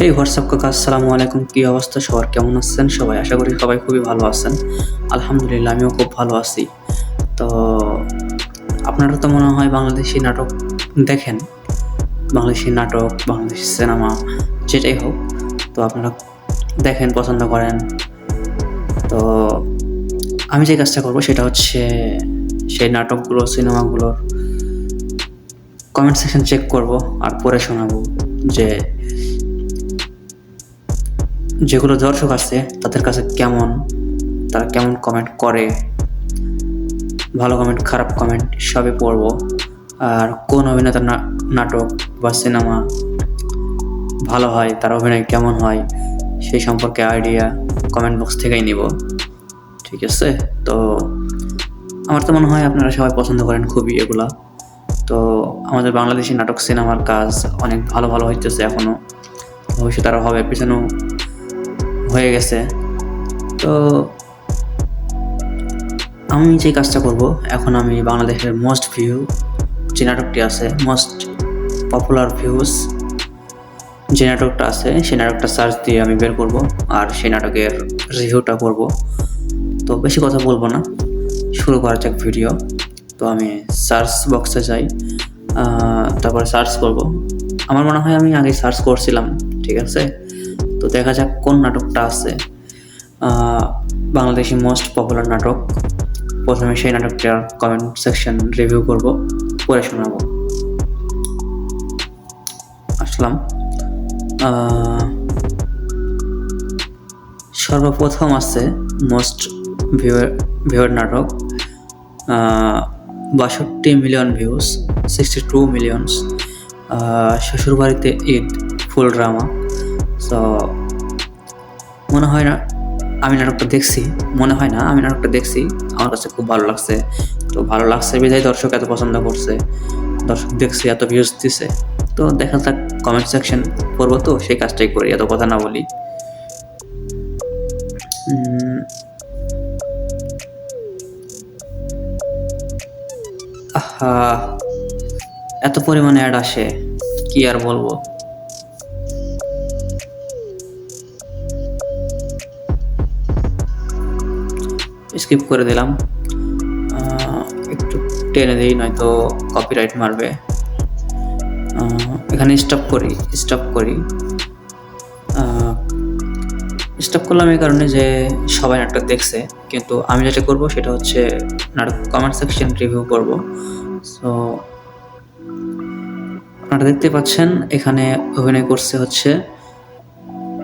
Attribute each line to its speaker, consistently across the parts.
Speaker 1: হেই WhatsApp কাকা? আসসালামু আলাইকুম। কী অবস্থা? সবার কেমন আছেন? সবাই আশা করি সবাই খুবই ভালো আছেন। আলহামদুলিল্লাহ, আমিও খুব ভালো আছি। তো, আপনারা তো মনে হয় বাংলাদেশি নাটক দেখেন। বাংলাদেশি নাটক, বাংলাদেশি সিনেমা, যেটাই হোক, তো আপনারা দেখেন, পছন্দ করেন। তো, আমি যে কাজটা করব, সেটা হচ্ছে সেই নাটকগুলো, সিনেমাগুলোর কমেন্ট সেকশন চেক করব আর পড়ে শোনাবো যে যেগুলো দর্শক আছে, তাদের কাছে কেমন? তারা কেমন কমেন্ট করে? ভালো কমেন্ট খারাপ কমেন্ট সবই পড়ব। আর কোন অভিনেতার নাটক বা সিনেমা ভালো হয়, তার অভিনয় কেমন হয়, সেই সম্পর্কে আইডিয়া কমেন্ট বক্স থেকেই নিব। ঠিক আছে? তো আমার তো মনে হয় আপনারা সবাই পছন্দ করেন খুবই এগুলা। তো আমাদের বাংলাদেশি নাটক, সিনেমার কাজ অনেক ভালো ভালো হইতেছে এখনও ভবিষ্যতে আরও হবে, পিছনেও হয়ে গেছে। তো আমি যে কাজটা করব, এখন আমি বাংলাদেশের মোস্ট ভিউ যে নাটকটি আছে মোস্ট পপুলার ভিউজ যে নাটকটা আছে, সেই নাটকটা সার্চ দিয়ে আমি বের করব আর সেই নাটকের রিভিউটা করব। তো বেশি কথা বলব না, শুরু করা যাক ভিডিও তো আমি সার্চ বক্সে যাই তারপরে সার্চ করব। আমার মনে হয় আমি আগে সার্চ করছিলাম, ঠিক আছে? তো দেখা যাক কোন নাটকটা আছে। বাংলাদেশি মোস্ট পপুলার নাটক। প্রথমে সেই নাটকটার কমেন্ট সেকশন রিভিউ করব পরে শোনাবো। আসলাম। সর্বপ্রথম আছে মোস্ট ভিউয়ার নাটক। বাষট্টি million views sixty two millions শ্বশুরবাড়িতে ঈদ ফুল ড্রামা সো মনে হয় না, আমি নাটকটা দেখছি, মনে হয় না, আমি নাটকটা দেখছি, আমার কাছে খুব ভালো লাগছে। তো ভালো লাগছে, বিধায় দর্শক এত পছন্দ করছে, দর্শক দেখছে, এত ভিউজ দিছে। তো দেখা যাক কমেন্ট সেকশন করব তো, সেই কাজটাই করি, এত কথা না বলি। আহা, এত পরিমাণে অ্যাড আসে, কি আর বলব? স্কিপ করে দিলাম। একটু টেনে দিই, নয়তো কপিরাইট মারবে। এখানে স্টপ করি স্টপ করি। স্টপ করলাম এই কারণে যে সবাই নাটক দেখছে, কিন্তু আমি যেটা করব সেটা হচ্ছে নাটক কমেন্ট সেকশন রিভিউ করব। সো আপনারা দেখতে পাচ্ছেন, এখানে অভিনয় করছে হচ্ছে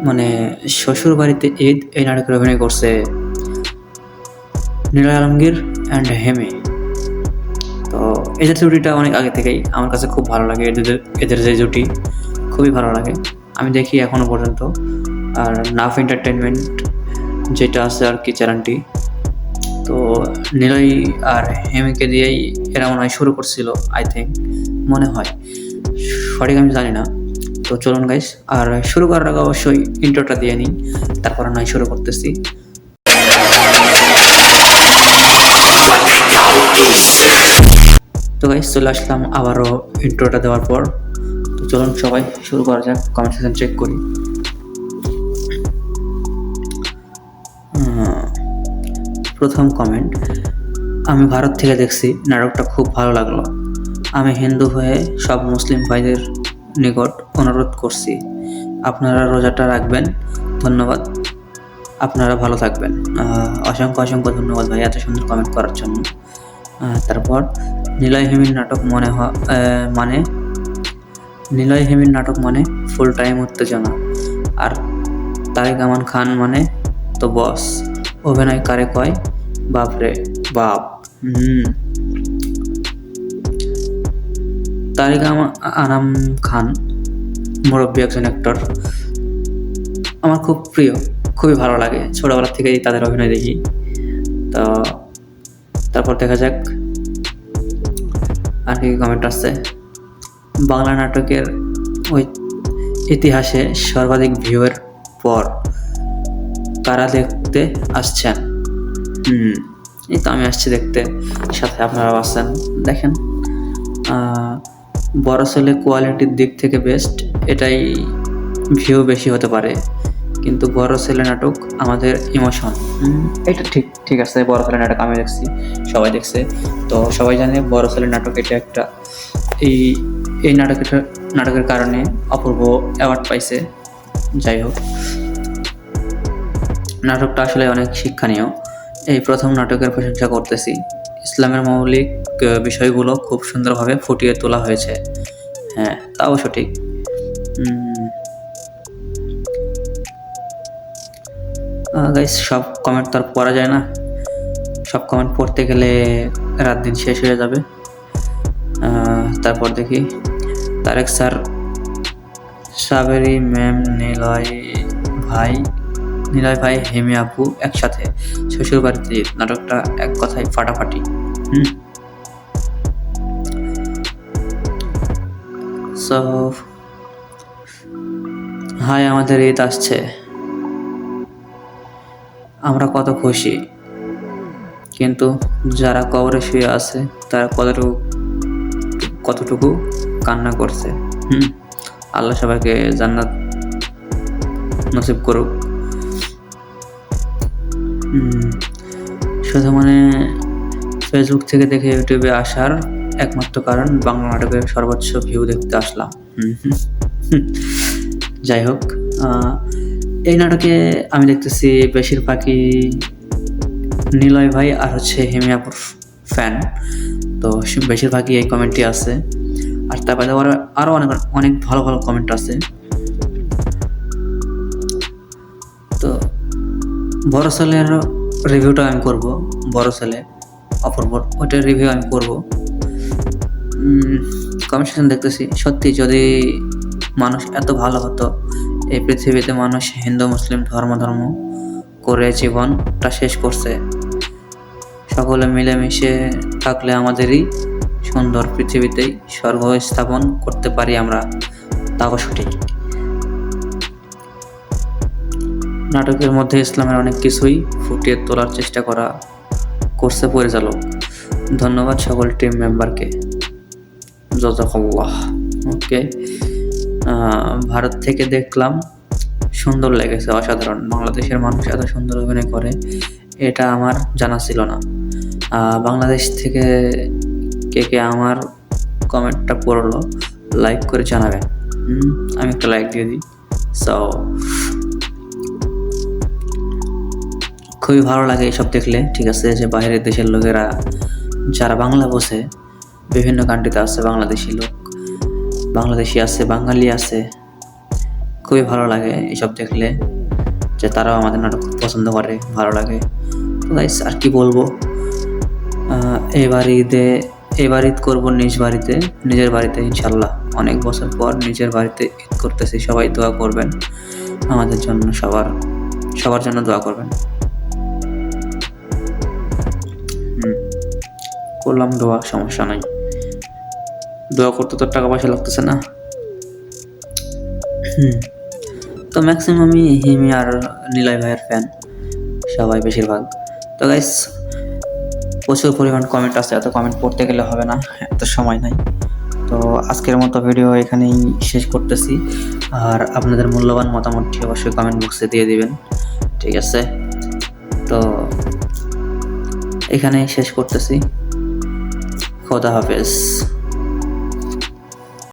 Speaker 1: মানে শ্বশুর বাড়িতে ঈদ, এই নাটকের অভিনয় করছে নীলয় আলমগীর অ্যান্ড হেমে। তো এদের জুটিটা অনেক আগে থেকেই আমার কাছে খুব ভালো লাগে। এদের এদের যে জুটি খুবই ভালো লাগে। আমি দেখি এখনও পর্যন্ত। আর নাফ এন্টারটেনমেন্ট যেটা আছে আর কি চ্যানেলটি। তো নীলয় আর হেমিকে দিয়েই এরা মনে হয় শুরু করছিল আই থিঙ্ক মনে হয়। সঠিক আমি জানি না। তো চলুন গাইস আর শুরু করার আগে অবশ্যই ইন্ট্রোটা দিয়ে নিই। তারপর নয়, শুরু করতেছি। তো গাইস চলে আসলাম আবারও ইন্ট্রোটা দেওয়ার পর। তো চলুন সবাই শুরু করা যাক কমেন্ট সেকশন চেক করি। প্রথম কমেন্ট আমি ভারত থেকে দেখছি, নাটকটা খুব ভালো লাগল। আমি হিন্দু হয়ে সব মুসলিম ভাইদের নিকট অনুরোধ করছি, আপনারা রোজাটা রাখবেন, ধন্যবাদ। আপনারা ভালো থাকবেন। অসংখ্য অসংখ্য ধন্যবাদ ভাই, এত সুন্দর কমেন্ট করার জন্য। তারপর নিলয় হেমির নাটক মনে হয় মানে নিলয় হেমির নাটক মানে ফুল টাইম উত্তেজনা। আর তারেক আমান খান মানে তো বস অভিনয় কারে কয়? বাপরে বাপ। হুম। তারেক আনাম খান মুরব্বী একজন অ্যাক্টর আমার খুব প্রিয়, খুবই ভালো লাগে। ছোটবেলা থেকেই তাদের অভিনয় দেখি। তো তারপর দেখা যাক আর কি কমেন্ট আসছে। বাংলা নাটকের ওই ইতিহাসে সর্বাধিক ভিউয়ের পর কারা দেখতে আসছেন? হুম, এই তো আমি আসছি দেখতে, সাথে আপনারাও আসছেন, দেখেন। বড় ছেলে কোয়ালিটির দিক থেকে বেস্ট এটাই ভিউ বেশি হতে পারে। কিন্তু বড় ছেলে নাটক আমাদের ইমোশন এটা ঠিক ঠিক আছে, বড় ছেলে নাটক আমি দেখছি, সবাই দেখছে। তো সবাই জানে বড় ছেলে নাটক এটা একটা, এই এই নাটকের নাটকের কারণে অপূর্ব অ্যাওয়ার্ড পাইছে। যাই হোক, নাটকটা আসলে অনেক শিক্ষণীয়। এই প্রথম নাটকের প্রশংসা করতেছি। ইসলামের মৌলিক বিষয়গুলো খুব সুন্দরভাবে ফুটিয়ে তোলা হয়েছে। হ্যাঁ তা অবশ্য গাইস সব কমেন্ট তো আর পড়া যায় না। সব কমেন্ট পড়তে গেলে রাত দিন শেষ হয়ে যাবে। তারপর দেখি। তারেক স্যার, সাবেরি ম্যাম, নিলয় ভাই নিলয় ভাই, হেমি আপু একসাথে শ্বশুর বাড়িতে। নাটকটা এক কথায় ফাটাফাটি। হুম। সো হাই আমাদের ঈদ আসছে। আমরা কত খুশি। কিন্তু যারা কবরে শুয়ে আছে, তারা কতটুকু কতটুকু কান্না করছে। হুম? আল্লাহ সবাইকে জান্নাত নসিব করুক। শুধু মানে ফেসবুক থেকে দেখে ইউটিউবে আসার একমাত্র কারণ বাংলা নাটকের সর্বোচ্চ ভিউ দেখতে আসলাম। যাই হোক এই নাটকে আমি দেখতেছি বেশিরভাগই নিলয় ভাই আর হচ্ছে হেমিয়াপুর ফ্যান তো বেশিরভাগই এই কমেন্টটি আছে। আর তারপরে আবার আরও অনেক অনেক ভালো ভালো কমেন্ট আছে। তো বড় ছেলের রিভিউটা আমি করব, বড় ছেলে অপূর্ব, ওইটার রিভিউ আমি করব। কমেন্ট সেকশন দেখতেছি। সত্যি যদি মানুষ এত ভালো হতো এই পৃথিবীতে মানুষ হিন্দু, মুসলিম, ধর্ম ধর্ম করে জীবনটা শেষ করছে। সকলে মিলেমিশে থাকলে আমাদেরই সুন্দর পৃথিবীতেই স্বর্গ স্থাপন করতে পারি আমরা। তা অবশ্য ঠিক নাটকের মধ্যে ইসলামের অনেক কিছুই ফুটিয়ে তোলার চেষ্টা করা করছে পরিচালক। ধন্যবাদ সকল টিম মেম্বারকে জজাকাল্লাহ। ওকে ভারত থেকে দেখলাম, সুন্দর লেগেছে, অসাধারণ। বাংলাদেশের মানুষ এত সুন্দর অভিনয় করে, এটা আমার জানা ছিল না। বাংলাদেশ থেকে কে কে আমার কমেন্টটা পড়ল, লাইক করে জানাবেন। আমি একটা লাইক দিয়ে দিই। সো খুবই ভালো লাগে এসব দেখলে, ঠিক আছে? যে বাইরের দেশের লোকেরা, যারা বাংলা বোঝে, বিভিন্ন কান্ট্রিতে আছে বাংলাদেশি লোক। বাংলাদেশি আছে, বাঙালি আছে, খুবই ভালো লাগে এসব দেখলে, যে তারাও আমাদের নাটক খুব পছন্দ করে, ভালো লাগে। আর কি বলব? এবার ঈদে, এবার ঈদ করব নিজ বাড়িতে, নিজের বাড়িতে ইনশাল্লাহ। অনেক বছর পর নিজের বাড়িতে ঈদ করতেছি, সবাই দোয়া করবেন। আমাদের জন্য সবার সবার জন্য দোয়া করবেন। করলাম দোয়া, সমস্যা নাই। দোয়া করতে তো টাকা পয়সা লাগতেছে না? তো ম্যাক্সিমামই হিমি আর নিলয় ভাইয়ের ফ্যান সবাই বেশিরভাগ। তো গাইস প্রচুর পরিমাণ কমেন্ট আছে, এত কমেন্ট পড়তে গেলে হবে না, এত সময় নাই। তো আজকের মতো ভিডিও এখানেই শেষ করতেছি। আর আপনাদের মূল্যবান মতামতটি অবশ্যই কমেন্ট বক্সে দিয়ে দিবেন। ঠিক আছে? তো এখানেই শেষ করতেছি। খোদা হাফেজ।